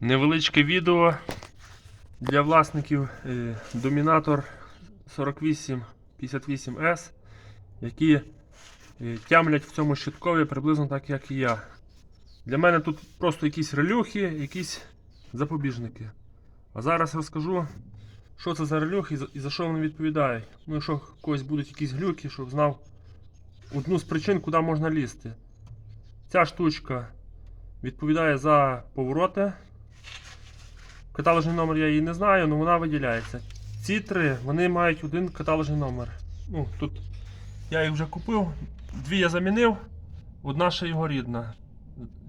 Невеличке відео для власників е, Dominator 4858S, які е, тямлять в цьому щиткові приблизно так, як і я. Для мене тут просто якісь релюхи, якісь запобіжники. А зараз розкажу, що це за релюхи і за що вони відповідають. Ну, якщо в когось будуть якісь глюки, щоб знав одну з причин, куди можна лізти. Ця штучка відповідає за повороти. Каталожний номер я її не знаю, але вона виділяється. Ці три вони мають один каталожний номер. Ну, тут я їх вже купив, дві я замінив, одна ще його рідна.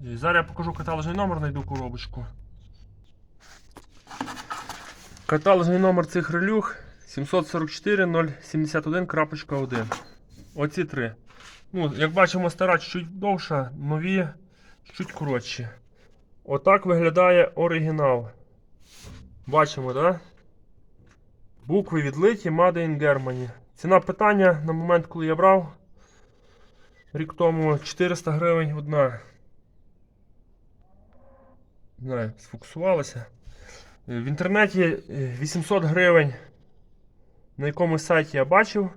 І Зараз я покажу каталожний номер, знайду коробочку. Каталожний номер цих релюх 744.071.1. Оці три. Ну, як бачимо, стара чуть довша, нові чуть коротші. Отак виглядає оригінал. Бачимо, так? Букви відлиті Made in Germany. Ціна питання на момент, коли я брав. Рік тому 400 гривень одна. Не знаю, сфокусувалося. Е, В інтернеті е, 800 гривень на якомусь сайті я бачив.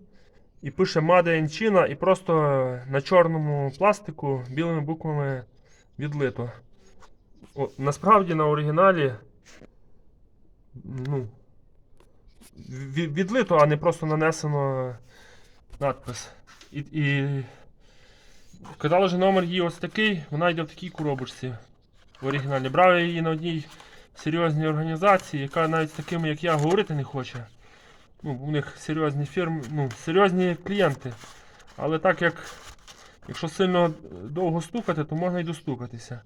І пише Made in China і просто на чорному пластику білими буквами відлито. О, насправді на оригіналі ну, відлито, а не просто нанесено надпис. І, і каталожний номер її ось такий, вона йде в такій коробочці в оригіналі. Брав я її на одній серйозній організації, яка навіть з такими, як я, говорити не хоче. Ну, у них серйозні фірми, ну, серйозні клієнти. Але так як якщо сильно довго стукати, то можна і достукатися.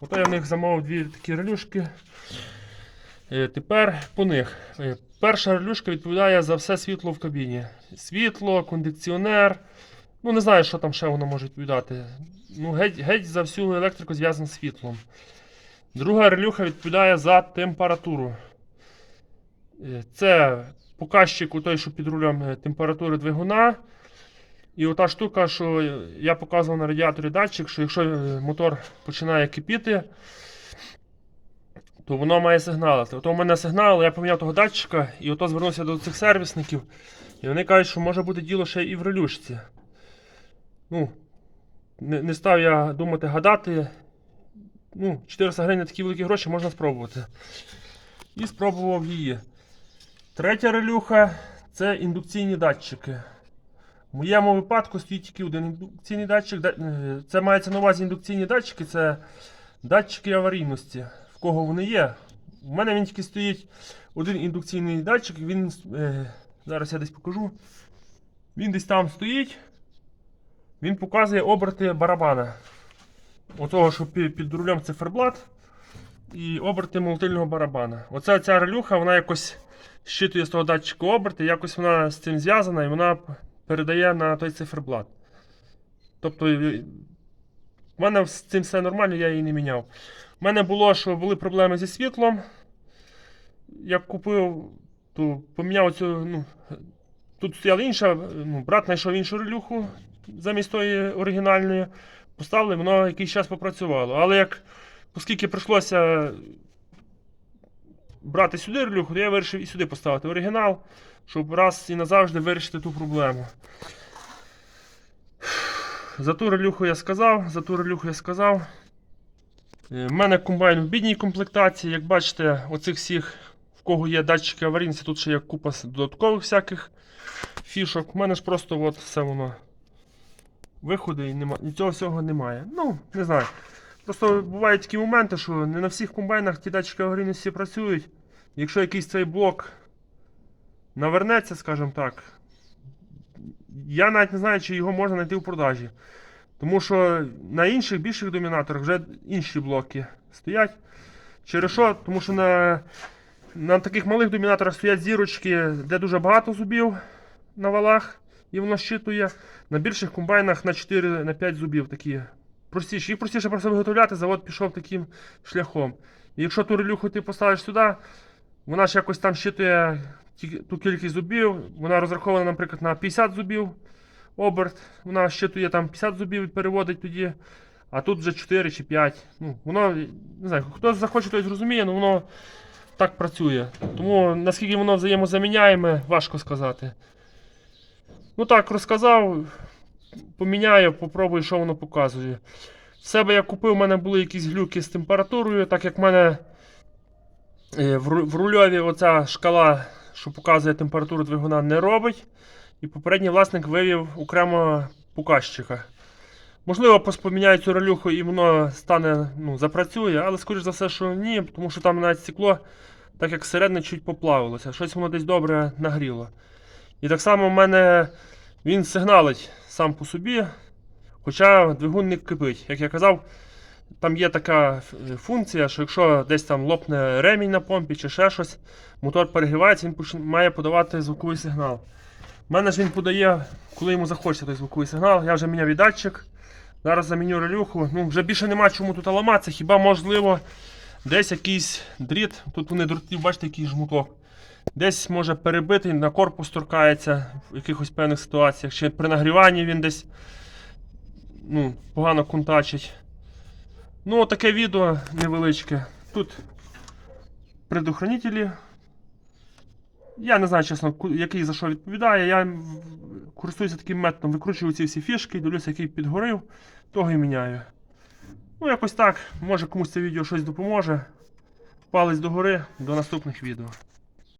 Ото я в них замовив дві такі релюшки. Е, Тепер по них. Е, Перша релюшка відповідає за все світло в кабіні. Світло, кондиціонер. Ну, не знаю, що там ще воно може відповідати. Ну, геть, геть за всю електрику зв'язано з світлом. Друга релюха відповідає за температуру. Е, Це показчик у той, що під рулем температури двигуна. І ота штука, що я показував на радіаторі датчик, що якщо мотор починає кипіти, то воно має сигналити. Ото в мене сигнал, я поміняв того датчика і ото звернувся до цих сервісників. І вони кажуть, що може бути діло ще і в релюшці. Ну, не, не став я думати гадати. Ну, 400 гривень на такі великі гроші можна спробувати. І спробував її. Третя релюха це індукційні датчики. В моєму випадку стоїть тільки один індукційний датчик. Е, Це мається на увазі індукційні датчики, це датчики аварійності. В кого вони є? У мене він тільки стоїть один індукційний датчик, він. Е, зараз я десь покажу. Він десь там стоїть. Він показує оберти барабана. Оцього, що під, рулем циферблат. І оберти молотильного барабана. Оця ця релюха, вона якось щитує з того датчика оберти, якось вона з цим зв'язана і вона передає на той циферблат. Тобто, в мене з цим все нормально, я її не міняв. У мене було, що були проблеми зі світлом. Як купив, то поміняв цю. Ну, тут стояла інша, ну, брат знайшов іншу релюху замість тої оригінальної. Поставили, воно якийсь час попрацювало. Але як, оскільки прийшлося брати сюди релюху, то я вирішив і сюди поставити оригінал, щоб раз і назавжди вирішити ту проблему. За ту релюху я сказав, за ту релюху я сказав. Е, В мене комбайн в бідній комплектації. Як бачите, оцих всіх, в кого є датчики аварійності, тут ще є купа додаткових всяких фішок. У мене ж просто от все воно виходи і нема, і цього всього немає. Ну, не знаю. Просто бувають такі моменти, що не на всіх комбайнах ті датчики аварійності працюють. Якщо якийсь цей блок навернеться, скажімо так, я навіть не знаю, чи його можна знайти в продажі. Тому що на інших більших домінаторах вже інші блоки стоять. Через що? Тому що на, на таких малих домінаторах стоять зірочки, де дуже багато зубів на валах, і воно щитує. На більших комбайнах на 4-5 зубів такі простіші. Їх простіше просто виготовляти, завод пішов таким шляхом. І якщо ту релюху ти поставиш сюди, вона ж якось там щитує ту кількість зубів, вона розрахована, наприклад, на 50 зубів оберт, вона щитує там 50 зубів переводить тоді. А тут вже 4 чи 5. Ну, воно, не знаю, хто захоче, той зрозуміє, але воно так працює. Тому наскільки воно взаємозаміняєме, важко сказати. Ну так, розказав, поміняю, попробую, що воно показує. В себе я купив, у мене були якісь глюки з температурою, так як в мене е, в рульові оця шкала, що показує температуру двигуна, не робить. І попередній власник вивів окремо показчика. Можливо, пос- поміняю цю релюху і воно стане, ну, запрацює, але скоріш за все, що ні, тому що там навіть стекло, так як середне, чуть поплавилося. Щось воно десь добре нагріло. І так само в мене він сигналить сам по собі, хоча двигун не кипить. Як я казав, там є така функція, що якщо десь там лопне ремінь на помпі чи ще щось, мотор перегрівається, він має подавати звуковий сигнал. У мене ж він подає, коли йому захочеться той звуковий сигнал. Я вже міняв і датчик. Зараз заміню релюху. Ну, вже більше нема чому тут ламатися, хіба можливо десь якийсь дріт. Тут вони дротів, бачите, який жмуток. Десь може перебитий, на корпус торкається в якихось певних ситуаціях. Чи при нагріванні він десь ну, погано контачить. Ну, таке відео невеличке. Тут предохранителі. Я не знаю, чесно, який за що відповідає. Я користуюся таким методом, викручую ці всі фішки, дивлюся, який підгорив, того і міняю. Ну, якось так. Може комусь це відео щось допоможе. Палець догори, до наступних відео.